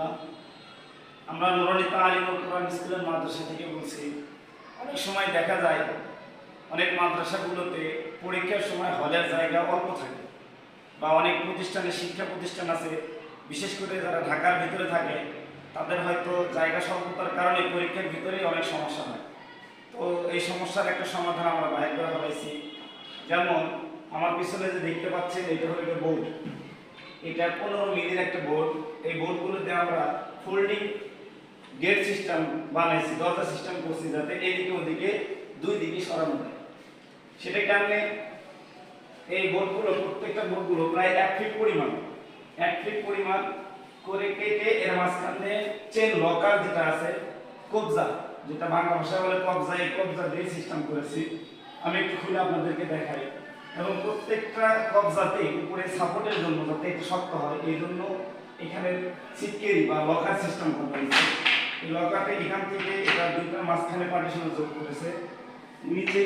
রহমতুল্লাহ আমরা নুরানিতা আলী কোরআন স্কুলের মাদ্রাসা থেকে বলছি, অনেক সময় দেখা যায় অনেক মাদ্রাসাগুলোতে পরীক্ষার সময় হলের জায়গা অল্প থাকে বা অনেক প্রতিষ্ঠানে শিক্ষা প্রতিষ্ঠান আছে, বিশেষ করে যারা ঢাকার ভিতরে থাকে, তাদের হয়তো জায়গা স্বল্পতার কারণে পরীক্ষার ভিতরেই অনেক সমস্যা হয়। তো এই সমস্যার একটা সমাধান আমরা বাইর করে ফেলাইছি। যেমন, আমার পিছনে যে দেখতে পাচ্ছেন, এটা হলো বোর্ড। এটা পনেরো মিলির একটা বোর্ড এই বোর্ডগুলোতে আমরা ফোল্ডিং গেট সিস্টেম বানাইছি, দরজা সিস্টেম করছি যাতে এদিকে ওদিকে দুই দিকে সরানো যায়। সেটা কারণে এই বোর্ডগুলো প্রত্যেকটা বোর্ডগুলো প্রায় এক ফিট পরিমাণ। এক ফিট পরিমাণ করে কেটে এর মাঝখানে চেন লকার যেটা আছে, কবজা, যেটা বাংলা ভাষায় বলে কবজা এই কবজা দিয়ে সিস্টেম করেছি। আমি একটু খুলে আপনাদেরকে দেখাই। এবং প্রত্যেকটা কবজাতে উপরে সাপোর্টের জন্য যাতে শক্ত হয়, এই জন্য এখানে সিটকেরি বা লকার সিস্টেম করা হয়েছে। এই লকারটা এখান থেকে এটা দুইটার মাঝখানে পার্টিশন যোগ করেছে। নিচে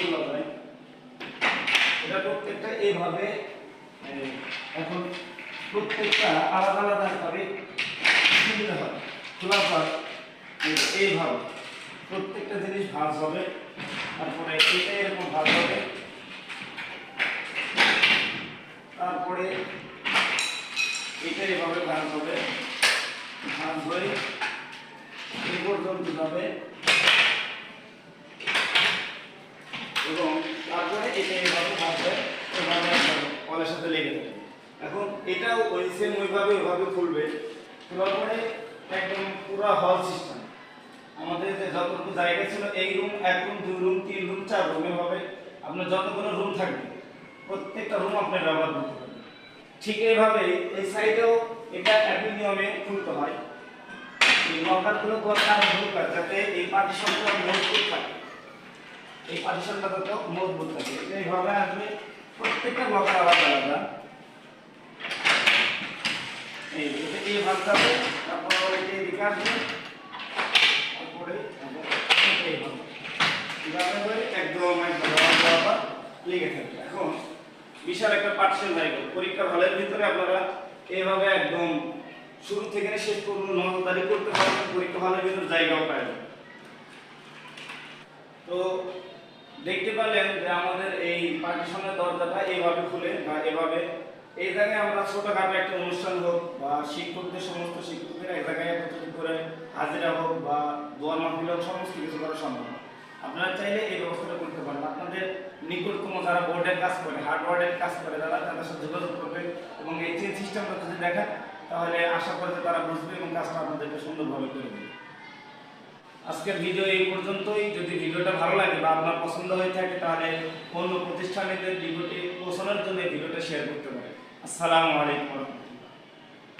তোলা যায়। এটা প্রত্যেকটা এইভাবে এখন প্রত্যেকটা আলাদা আলাদা ভাবে খুলতে হয় খোলার পর এইভাবে প্রত্যেকটা জিনিস ভাঁজ হবে। তারপরে এটা এরকম ভাঁজ হবে তারপরে এভাবে ভাঁজ হবে। ভাঁজ হয়ে এই পর্যন্ত যাবে। এবং তারপরে এটা এভাবে ভাঁজবে এভাবে কলের সাথে লেগে যাবে। এখন এটাও ওই সেম ওইভাবে ওইভাবে খুলবে। খোলার পরে একদম পুরো হল সিস্টেম আমাদের যে যতটুকু জায়গা ছিল এই রুম এক রুম দুই রুম তিন রুম চার রুম এভাবে আপনার যতগুলো রুম থাকবে প্রত্যেকটা রুম আপনি ব্যবহার করতে ঠিক এইভাবে এই সাইডেও এটা একই নিয়মে খুলতে হয়। এই লকারগুলো করার দরকার যাতে এই পার্টিশনটা মজবুত থাকে। এই পার্টিশনটা যাতে মজবুত থাকে। এইভাবে আসবে প্রত্যেকটা লকার আলাদা আলাদা। এই এটা এই ভাগটা হবে তারপরে এটা এদিকে আসবে, তারপরে আবার এই ভাগ। একদম একদম লেগে থাকবে। এখন বিশাল একটা পার্টিশন জায়গা পরীক্ষা হলের ভিতরে আপনারা এইভাবে একদম শুরু থেকে শেষ পর্যন্ত নজরদারি করতে পারবেন, পরীক্ষা হলের ভিতরে জায়গাও পাবেন। তো দেখতে পেলেন যে আমাদের এই পার্টিশনের দরজাটা এইভাবে খুলে বা এভাবে এই জায়গায় আমরা ছোটখাটো একটা অনুষ্ঠান হোক বা শিক্ষকদের সমস্ত শিক্ষকদের এক জায়গায় একত্রিত করে হাজিরা হোক বা দোয়ার মাহফিল হোক, সমস্ত কিছু করা সম্ভব। আপনারা চাইলে এই ব্যবস্থাটা আপনাদের নিকটতম যারা বোর্ডের কাজ করে হার্ডওয়ার্ডের কাজ করে, তারা তাদের সাথে যোগাযোগ করবে এবং এই চেন সিস্টেমটা যদি দেখেন, তাহলে আশা করি তারা বুঝবে এবং কাজটা আপনাদেরকে সুন্দরভাবে করে দেবে। আজকের ভিডিও এই পর্যন্তই। যদি ভিডিওটা ভালো লাগে বা আপনার পছন্দ হয়ে থাকে, তাহলে অন্য প্রতিষ্ঠানেদের ভিডিওটি পৌঁছানোর জন্য এই ভিডিওটা শেয়ার করতে পারেন। আসসালামু আলাইকুম।